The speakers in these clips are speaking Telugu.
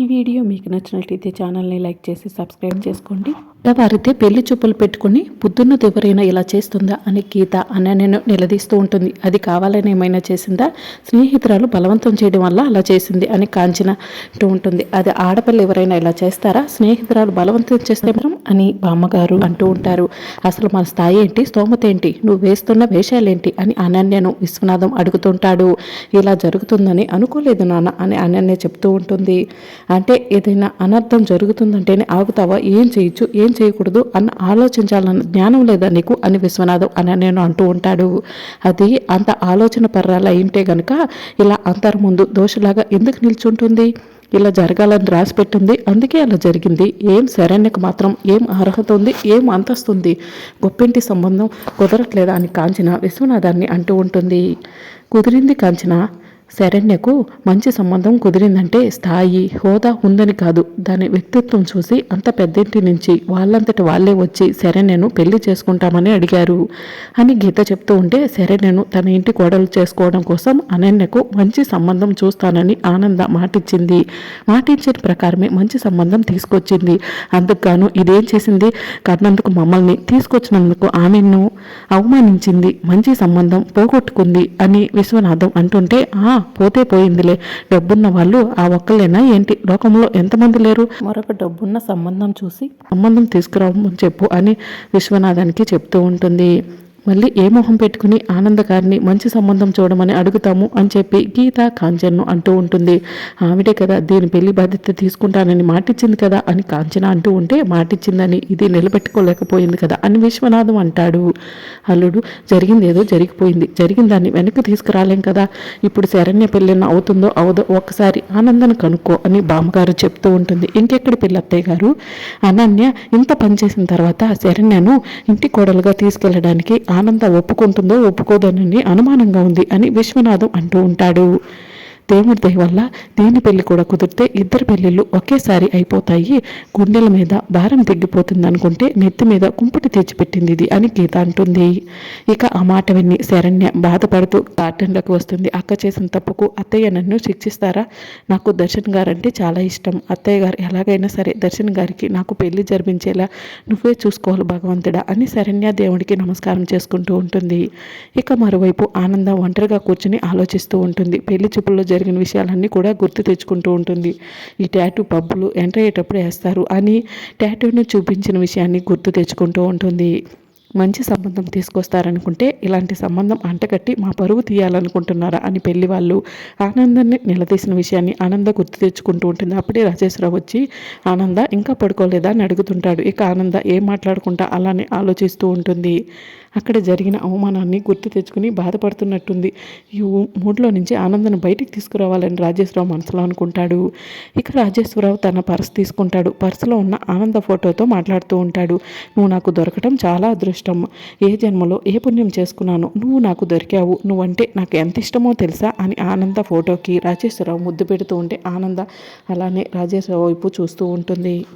ఈ వీడియో మీకు నచ్చినట్లయితే ఛానల్ని లైక్ చేసి సబ్స్క్రైబ్ చేసుకోండి. వారితే పెళ్ళి చూపులు పెట్టుకుని బుద్ధున్నది ఎవరైనా ఇలా చేస్తుందా అని గీత నేను నిలదీస్తూ ఉంటుంది. అది కావాలని ఏమైనా చేసిందా? స్నేహితురాలు బలవంతం చేయడం వల్ల అలా చేసింది అని కాంచిన ఉంటుంది. అది ఆడపిల్ల ఎవరైనా ఇలా చేస్తారా? స్నేహితురాలు బలవంతం చేస్తే మనం అని బామ్మగారు అంటూ ఉంటారు. అసలు మన స్థాయి ఏంటి? స్తోమత ఏంటి? నువ్వు వేస్తున్న వేషాలేంటి? అని అనన్యను విశ్వనాథం అడుగుతుంటాడు. ఇలా జరుగుతుందని అనుకోలేదు నాన్న అని అనన్య చెప్తూ ఉంటుంది. అంటే ఏదైనా అనర్థం జరుగుతుందంటేనే ఆగుతావా? ఏం చేయొచ్చు? ఏం చేయకూడదు? అన్న ఆలోచించాలన్న జ్ఞానం లేదా నీకు? అని విశ్వనాథం అని నేను అంటూ ఉంటాడు. అది అంత ఆలోచన పర్రాల అయింటే గనుక ఇలా అంతర్ ముందు దోషలాగా ఎందుకు నిల్చుంటుంది? ఇలా జరగాలని రాసి పెట్టింది. అందుకే అలా జరిగింది. ఏం శరణ్యకు మాత్రం ఏం అర్హత ఉంది? ఏం అంతస్తుంది గొప్పింటి సంబంధం కుదరట్లేదా అని కాంచిన విశ్వనాథాన్ని అంటూ ఉంటుంది. కుదిరింది కాంచిన శరణ్యకు మంచి సంబంధం కుదిరిందంటే స్థాయి హోదా ఉందని కాదు. దాని వ్యక్తిత్వం చూసి అంత పెద్దింటి నుంచి వాళ్ళంతటి వాళ్ళే వచ్చి శరణ్యను పెళ్ళి చేసుకుంటామని అడిగారు. అని గీత చెప్తూ ఉంటే శరణ్యను తన ఇంటి కోడలు చేసుకోవడం కోసం అనన్యకు మంచి సంబంధం చూస్తానని ఆనంద మాటిచ్చింది. మాటిచ్చిన ప్రకారమే మంచి సంబంధం తీసుకొచ్చింది. అందుకు గాను ఇదేం చేసింది? కన్నందుకు మమ్మల్ని తీసుకొచ్చినందుకు ఆమెను అవమానించింది. మంచి సంబంధం పోగొట్టుకుంది అని విశ్వనాథం అంటుంటే ఆ పోతే పోయిందిలే. డబ్బున్న వాళ్ళు ఆ ఒక్కలేనా ఏంటి? లోకంలో ఎంతమంది లేరు? మరొక డబ్బున్న సంబంధం చూసి సంబంధం తీసుకురావమని చెప్పు అని విశ్వనాథానికి చెప్తూ ఉంటుంది. మళ్ళీ ఏ మొహం పెట్టుకుని ఆనందకారిని మంచి సంబంధం చూడమని అడుగుతాము అని చెప్పి గీత కాంచన్ను అంటూ ఉంటుంది. ఆవిడే కదా దీని పెళ్ళి బాధ్యత తీసుకుంటానని మాటిచ్చింది కదా అని కాంచన అంటూ ఉంటే మాటిచ్చిందని ఇది నిలబెట్టుకోలేకపోయింది కదా అని విశ్వనాథం అంటాడు. అల్లుడు జరిగింది ఏదో జరిగిపోయింది. జరిగిన దాన్ని వెనక్కి తీసుకురాలేం కదా. ఇప్పుడు శరణ్య పెళ్ళిన అవుతుందో అవదో ఒకసారి ఆనందను కనుక్కో అని బామ్మగారు చెప్తూ ఉంటుంది. ఇంకెక్కడి పెళ్ళి అత్తయ్య గారు? అనన్య ఇంత పనిచేసిన తర్వాత శరణ్యను ఇంటి కోడలుగా తీసుకెళ్ళడానికి ఆనంద ఒప్పుకుంటుందో ఒప్పుకోదనని అనుమానంగా ఉంది అని విశ్వనాథం అంటూ ఉంటాడు. దేవుడి దయ వల్ల దీని పెళ్ళి కూడా కుదిరితే ఇద్దరు పెళ్ళిళ్ళు ఒకేసారి అయిపోతాయి. గుండెల మీద భారం తగ్గిపోతుంది అనుకుంటే నెత్తి మీద కుంపటి తెచ్చిపెట్టింది ఇది అని గీత అంటుంది. ఇక ఆ మాట విని శరణ్య బాధపడుతూ గార్డెన్లోకి వస్తుంది. అక్క చేసిన తప్పుకు అత్తయ్య నన్ను శిక్షిస్తారా? నాకు దర్శన్ గారు అంటే చాలా ఇష్టం. అత్తయ్య గారు ఎలాగైనా సరే దర్శన్ గారికి నాకు పెళ్ళి జరిపించేలా నువ్వే చూసుకోవాలి భగవంతుడా అని శరణ్య దేవుడికి నమస్కారం చేసుకుంటూ ఉంటుంది. ఇక మరోవైపు ఆనందం ఒంటరిగా కూర్చుని ఆలోచిస్తూ ఉంటుంది. పెళ్ళి చూపుల్లో జరిగిన విషయాలన్నీ కూడా గుర్తు తెచ్చుకుంటూ ఉంటుంది. ఈ ట్యాటూ పబ్బులు ఎంటర్ అయ్యేటప్పుడు వేస్తారు అని ట్యాటూను చూపించిన విషయాన్ని గుర్తు తెచ్చుకుంటూ ఉంటుంది. మంచి సంబంధం తీసుకొస్తారనుకుంటే ఇలాంటి సంబంధం అంటగట్టి మా పరువు తీయాలనుకుంటున్నారా అని పెళ్ళి వాళ్ళు ఆనందాన్ని నిలదీసిన విషయాన్ని ఆనంద గుర్తు తెచ్చుకుంటూ ఉంటుంది. అప్పుడే రాజేశ్వరరావు వచ్చి ఆనంద ఇంకా పడుకోలేదా? అని అడుగుతుంటాడు. ఇక ఆనంద ఏం మాట్లాడుకుంటా అలానే ఆలోచిస్తూ ఉంటుంది. అక్కడ జరిగిన అవమానాన్ని గుర్తు తెచ్చుకుని బాధపడుతున్నట్టుంది. ఈ మూడ్లో నుంచి ఆనందను బయటికి తీసుకురావాలని రాజేశ్వరరావు మనసులో అనుకుంటాడు. ఇక రాజేశ్వరరావు తన పర్స్ తీసుకుంటాడు. పర్సులో ఉన్న ఆనంద ఫోటోతో మాట్లాడుతూ ఉంటాడు. నువ్వు నాకు దొరకటం చాలా అదృష్టం. ఏ జన్మలో ఏ పుణ్యం చేసుకున్నాను నువ్వు నాకు దొరికావు. నువ్వంటే నాకు ఎంత ఇష్టమో తెలుసా? అని ఆనంద ఫోటోకి రాజేశ్వరరావు ముద్దు పెడుతూ ఉంటే ఆనంద అలానే రాజేశ్వరరావు వైపు చూస్తూ ఉంటుంది.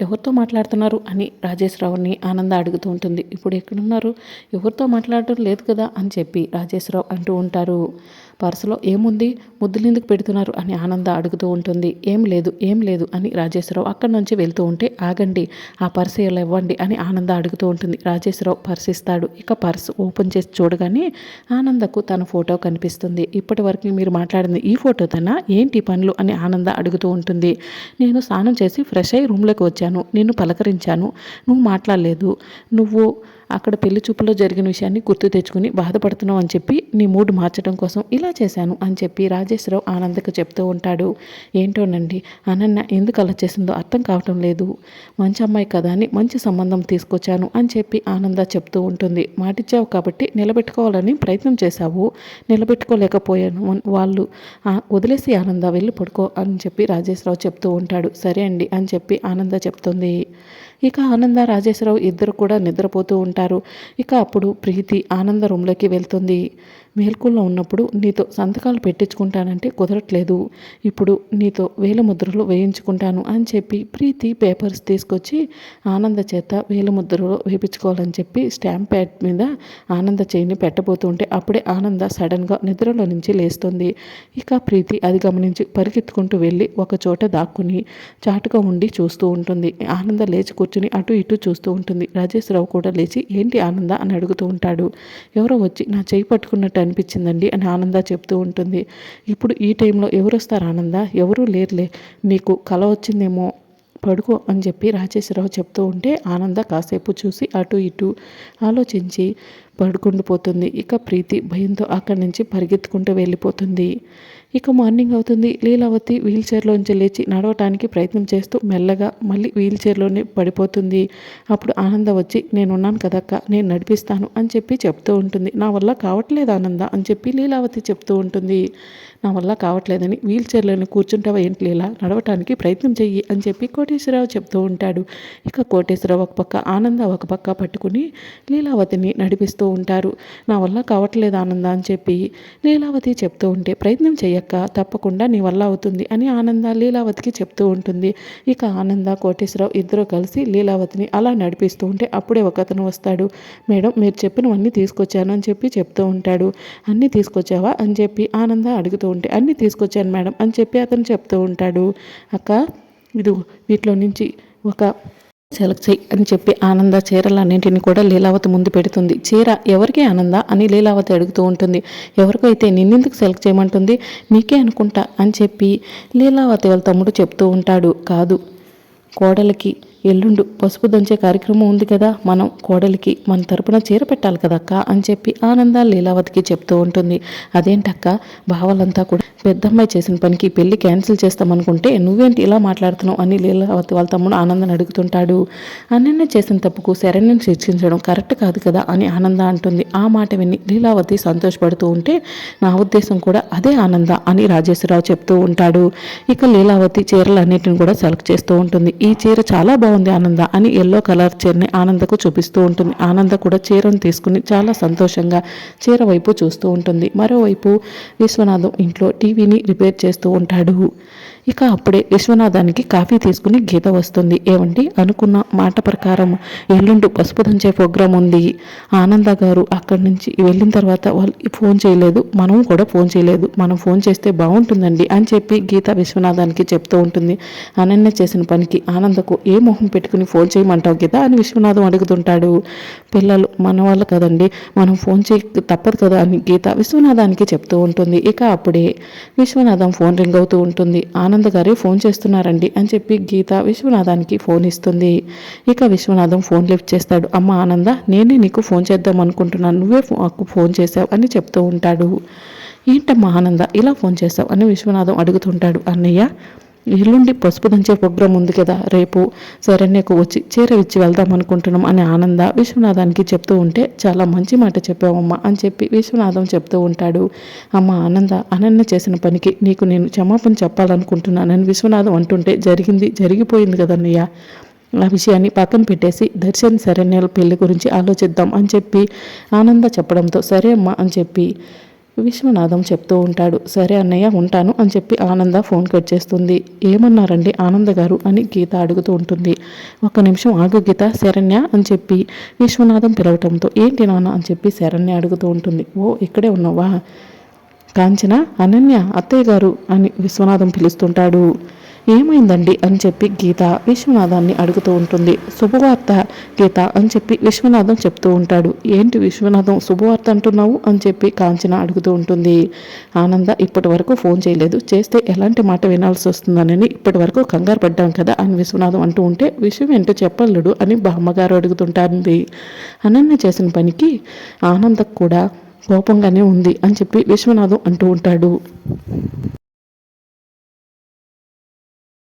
ఎవరితో మాట్లాడుతున్నారు? అని రాజేశ్వరరావుని ఆనంద అడుగుతూ ఉంటుంది. ఇప్పుడు ఎక్కడున్నారు? ఎవరితో మాట్లాడటం లేదు కదా? అని చెప్పి రాజేశ్వరరావు అంటూ ఉంటారు. పర్సులో ఏముంది? ముద్దులింందుకు పెడుతున్నారు? అని ఆనంద అడుగుతూ ఉంటుంది. ఏం లేదు ఏం లేదు అని రాజేశ్వరరావు అక్కడి నుంచి వెళ్తూ ఉంటే ఆగండి ఆ పర్సు ఇలా ఇవ్వండి అని ఆనంద అడుగుతూ ఉంటుంది. రాజేశ్వరరావు పర్సు ఇస్తాడు. ఇక పర్స్ ఓపెన్ చేసి చూడగానే ఆనందకు తన ఫోటో కనిపిస్తుంది. ఇప్పటి వరకు మీరు మాట్లాడింది ఈ ఫోటో తన ఏంటి పనులు? అని ఆనంద అడుగుతూ ఉంటుంది. నేను స్నానం చేసి ఫ్రెష్ అయ్యి రూమ్లోకి వచ్చాను. నేను పలకరించాను. నువ్వు మాట్లాడలేదు. నువ్వు అక్కడ పెళ్ళి చూపులో జరిగిన విషయాన్ని గుర్తు తెచ్చుకుని బాధపడుతున్నావు అని చెప్పి నీ మూడు మార్చడం కోసం ఇలా చేశాను అని చెప్పి రాజేశ్వరరావు ఆనందకు చెప్తూ ఉంటాడు. ఏంటోనండి అనన్న ఎందుకు అలా చేసిందో అర్థం కావటం లేదు. మంచి అమ్మాయి కదా అని మంచి సంబంధం తీసుకొచ్చాను అని చెప్పి ఆనంద చెప్తూ ఉంటుంది. మాటిచ్చావు కాబట్టి నిలబెట్టుకోవాలని ప్రయత్నం చేశావు. నిలబెట్టుకోలేకపోయాను వాళ్ళు వదిలేసి ఆనంద వెళ్ళి పడుకో అని చెప్పి రాజేశ్వరరావు చెప్తూ ఉంటాడు. సరే అండి అని చెప్పి ఆనంద చెప్తుంది. ఇక ఆనంద రాజేశ్వరరావు ఇద్దరు కూడా నిద్రపోతూ ఉంటారు. ఇక అప్పుడు ప్రీతి ఆనంద రూమ్లోకి వెళ్తుంది. మేల్కూల్లో ఉన్నప్పుడు నీతో సంతకాలు పెట్టించుకుంటానంటే కుదరట్లేదు. ఇప్పుడు నీతో వేలముద్రలు వేయించుకుంటాను అని చెప్పి ప్రీతి పేపర్స్ తీసుకొచ్చి ఆనంద చేత వేల ముద్రలు వేయించుకోవాలని చెప్పి స్టాంప్ ప్యాడ్ మీద ఆనంద చేయిని పెట్టబోతుంటే అప్పుడే ఆనంద సడన్గా నిద్రలో నుంచి లేస్తుంది. ఇక ప్రీతి అది గమనించి పరిగెత్తుకుంటూ వెళ్ళి ఒక చోట దాక్కుని చాటుగా ఉండి చూస్తూ ఉంటుంది. ఆనంద లేచి కూర్చుని అటు ఇటు చూస్తూ ఉంటుంది. రాజేశ్వరరావు కూడా లేచి ఏంటి ఆనంద? అని అడుగుతూ ఉంటాడు. ఎవరో వచ్చి నా చేయి పట్టుకున్నట్టు అనిపించిందండి అని ఆనంద చెప్తూ ఉంటుంది. ఇప్పుడు ఈ టైంలో ఎవరు వస్తారు ఆనంద? ఎవరూ లేరులే. నీకు కల వచ్చిందేమో పడుకో అని చెప్పి రాజేశ్వరరావు చెప్తూ ఉంటే ఆనంద కాసేపు చూసి అటు ఇటు ఆలోచించి పడుకుండిపోతుంది ఇక ప్రీతి భయంతో అక్కడి నుంచి పరిగెత్తుకుంటూ వెళ్ళిపోతుంది. ఇక మార్నింగ్ అవుతుంది. లీలావతి వీల్ చైర్లోంచి లేచి నడవటానికి ప్రయత్నం చేస్తూ మెల్లగా మళ్ళీ వీల్ చైర్లోనే పడిపోతుంది. అప్పుడు ఆనంద వచ్చి నేనున్నాను కదక్క నేను నడిపిస్తాను అని చెప్పి చెప్తూ ఉంటుంది. నా వల్ల కావట్లేదు ఆనంద అని చెప్పి లీలావతి చెప్తూ ఉంటుంది. నా వల్ల కావట్లేదని వీల్ చైర్లోనే కూర్చుంటావా ఏంటి లీలా? నడవటానికి ప్రయత్నం చెయ్యి అని చెప్పి కోటేశ్వరరావు చెప్తూ ఉంటాడు. ఇక కోటేశ్వరరావు ఒక పక్క ఆనంద ఒక పక్క పట్టుకుని లీలావతిని నడిపిస్తూ ఉంటారు. నా వల్ల కావట్లేదు ఆనంద అని చెప్పి లీలావతి చెప్తూ ఉంటే ప్రయత్నం చెయ్యక్క తప్పకుండా నీ వల్ల అవుతుంది అని ఆనంద లీలావతికి చెప్తూ ఉంటుంది. ఇక ఆనంద కోటేశ్వరరావు ఇద్దరు కలిసి లీలావతిని అలా నడిపిస్తూ ఉంటే అప్పుడే ఒకతను వస్తాడు. మేడం మీరు చెప్పినవన్నీ తీసుకొచ్చాను అని చెప్పి చెప్తూ ఉంటాడు. అన్నీ తీసుకొచ్చావా? అని చెప్పి ఆనంద అడుగుతూ ఉంటే అన్నీ తీసుకొచ్చాను మేడం అని చెప్పి అతను చెప్తూ ఉంటాడు. అక్క ఇది వీటిలో నుంచి ఒక సెలెక్ట్ చేయి అని చెప్పి ఆనంద చీరలన్నింటిని కూడా లీలావతి ముందు పెడుతుంది. చీర ఎవరికి ఆనంద అని లీలావతి అడుగుతూ ఉంటుంది. ఎవరికైతే నిన్నెందుకు సెలెక్ట్ చేయమంటుంది? నీకే అనుకుంటా అని చెప్పి లీలావతి వాళ్ళ తమ్ముడు చెప్తూ ఉంటాడు. కాదు కోడలికి ఎల్లుండు పసుపు దంచే కార్యక్రమం ఉంది కదా మనం కోడలికి మన తరపున చీర పెట్టాలి కదక్క అని చెప్పి ఆనంద లీలావతికి చెప్తూ ఉంటుంది. అదేంటక్క భావాలంతా కూడా పెద్దమ్మాయి చేసిన పనికి పెళ్ళి క్యాన్సిల్ చేస్తామనుకుంటే నువ్వేంటి ఇలా మాట్లాడుతున్నావు? అని లీలావతి వాళ్ళ తమ్ముడు ఆనందం అడుగుతుంటాడు. అన్నయ్య చేసిన తప్పుకు శరణ్యం శిక్షించడం కరెక్ట్ కాదు కదా? అని ఆనంద అంటుంది. ఆ మాట విని లీలావతి సంతోషపడుతూ ఉంటే నా ఉద్దేశం కూడా అదే ఆనంద అని రాజేశ్వరరావు చెప్తూ ఉంటాడు. ఇక లీలావతి చీరలన్నిటిని కూడా సెలెక్ట్ చేస్తూ ఉంటుంది. ఈ చీర చాలా బాగుంది ఆనంద అని ఎల్లో కలర్ చీరని ఆనందకు చూపిస్తూ ఉంటుంది. ఆనంద కూడా చీరను తీసుకుని చాలా సంతోషంగా చీర వైపు చూస్తూ ఉంటుంది. మరోవైపు విశ్వనాథం ఇంట్లో టీవీని రిపేర్ చేస్తూ ఉంటాడు. ఇక అప్పుడే విశ్వనాథానికి కాఫీ తీసుకుని గీత వస్తుంది. ఏమండి అనుకున్న మాట ప్రకారం ఎల్లుండు పసుపు దంచే ప్రోగ్రాం ఉంది. ఆనంద గారు అక్కడి నుంచి వెళ్ళిన తర్వాత వాళ్ళు ఫోన్ చేయలేదు. మనం కూడా ఫోన్ చేయలేదు. మనం ఫోన్ చేస్తే బాగుంటుందండి అని చెప్పి గీత విశ్వనాథానికి చెప్తూ ఉంటుంది. అనన్య చేసిన పనికి ఆనందకు ఏమో మొహం పెట్టుకుని ఫోన్ చేయమంటావు గీత అని విశ్వనాథం అడుగుతుంటాడు. పిల్లలు మన వాళ్ళు కదండి మనం ఫోన్ చేయ తప్పదు కదా అని గీత విశ్వనాథానికి చెప్తూ ఉంటుంది. ఇక అప్పుడే విశ్వనాథం ఫోన్ రింగ్ అవుతూ ఉంటుంది. ఆనంద్ గారే ఫోన్ చేస్తున్నారండి అని చెప్పి గీత విశ్వనాథానికి ఫోన్ ఇస్తుంది. ఇక విశ్వనాథం ఫోన్ లిఫ్ట్ చేస్తాడు. అమ్మ ఆనంద నేనే నీకు ఫోన్ చేద్దాం అనుకుంటున్నాను. నువ్వే నాకు ఫోన్ చేసావు అని చెప్తూ ఉంటాడు. ఏంటమ్మా ఆనంద ఇలా ఫోన్ చేస్తావు అని విశ్వనాథం అడుగుతుంటాడు. అన్నయ్య ఎల్లుండి పసుపు దంచే ప్రోగ్రాం ఉంది కదా రేపు శరణ్యకు వచ్చి చీర ఇచ్చి వెళ్దాం అనుకుంటున్నాం అని ఆనంద విశ్వనాథానికి చెప్తూ ఉంటే చాలా మంచి మాట చెప్పావమ్మా అని చెప్పి విశ్వనాథం చెప్తూ ఉంటాడు. అమ్మ ఆనంద అనన్య చేసిన పనికి నీకు నేను క్షమాపణ చెప్పాలనుకుంటున్నానని విశ్వనాథం అంటుంటే జరిగింది జరిగిపోయింది కదన్నయ్య ఆ విషయాన్ని పక్కన పెట్టేసి దర్శన్ శరణ్యాల పెళ్ళి గురించి ఆలోచిద్దాం అని చెప్పి ఆనంద చెప్పడంతో సరే అమ్మా అని చెప్పి విశ్వనాథం చెప్తూ ఉంటాడు సరే అన్నయ్య ఉంటాను అని చెప్పి ఆనంద ఫోన్ కట్ చేస్తుంది. ఏమన్నారండి ఆనంద గారు? అని గీత అడుగుతూ ఉంటుంది. ఒక నిమిషం ఆగు గీత శరణ్య అని చెప్పి విశ్వనాథం పిలవటంతో ఏంటి నాన్న? అని చెప్పి శరణ్య అడుగుతూ ఉంటుంది. ఓ ఇక్కడే ఉన్నావా? కాంచన అనన్య అత్తయ్య గారు అని విశ్వనాథం పిలుస్తుంటాడు. ఏమైందండి అని చెప్పి గీత విశ్వనాథాన్ని అడుగుతూ ఉంటుంది. శుభవార్త గీత అని చెప్పి విశ్వనాథం చెప్తూ ఉంటాడు. ఏంటి విశ్వనాథం శుభవార్త అంటున్నావు అని చెప్పి కాంచన అడుగుతూ ఉంటుంది. ఆనంద ఇప్పటి వరకు ఫోన్ చేయలేదు. చేస్తే ఎలాంటి మాట వినాల్సి వస్తుందని ఇప్పటి వరకు కంగారు పడ్డాం కదా అని విశ్వనాథం అంటూ ఉంటే విషయం ఏంటో చెప్పలేడు అని బామ్మగారు అడుగుతుంటుంది అనన్య చేసిన పనికి ఆనందకు కూడా కోపంగానే ఉంది అని చెప్పి విశ్వనాథం అంటూ ఉంటాడు.